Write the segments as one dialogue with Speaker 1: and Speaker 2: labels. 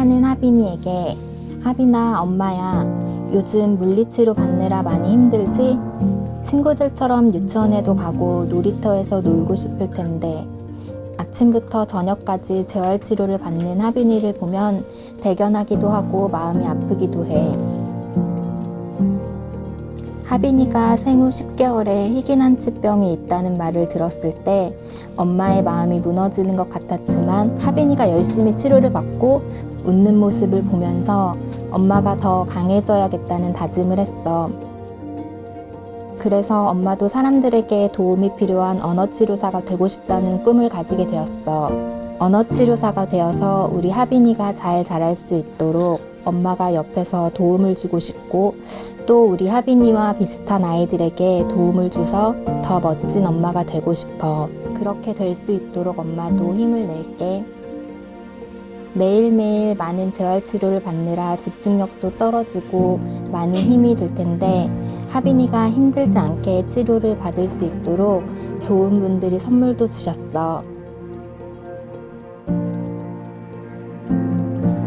Speaker 1: 하빈이에게 하빈아 엄마야 요즘 물리치료 받느라 많이 힘들지? 친구들처럼 유치원에도 가고 놀이터에서 놀고 싶을 텐데 아침부터 저녁까지 재활치료를 받는 하빈이를 보면 대견하기도 하고 마음이 아프기도 해. 하빈이가 생후 10개월에 희귀난치병이 있다는 말을 들었을 때 엄마의 마음이 무너지는 것 같았지만 하빈이가 열심히 치료를 받고 웃는 모습을 보면서 엄마가 더 강해져야겠다는 다짐을 했어. 그래서 엄마도 사람들에게 도움이 필요한 언어치료사가 되고 싶다는 꿈을 가지게 되었어. 언어치료사가 되어서 우리 하빈이가 잘 자랄 수 있도록 엄마가 옆에서 도움을 주고 싶고 또 우리 하빈이와 비슷한 아이들에게 도움을 줘서 더 멋진 엄마가 되고 싶어. 그렇게 될 수 있도록 엄마도 힘을 낼게. 매일매일 많은 재활치료를 받느라 집중력도 떨어지고 많이 힘이 들 텐데 하빈이가 힘들지 않게 치료를 받을 수 있도록 좋은 분들이 선물도 주셨어.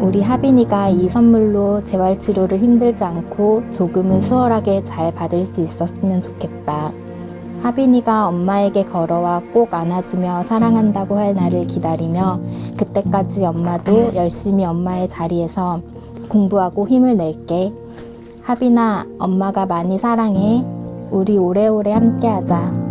Speaker 1: 우리 하빈이가 이 선물로 재활치료를 힘들지 않고 조금은 수월하게 잘 받을 수 있었으면 좋겠다. 하빈이가 엄마에게 걸어와 꼭 안아주며 사랑한다고 할 날을 기다리며 그때까지 엄마도 열심히 엄마의 자리에서 공부하고 힘을 낼게. 하빈아, 엄마가 많이 사랑해. 우리 오래오래 함께하자.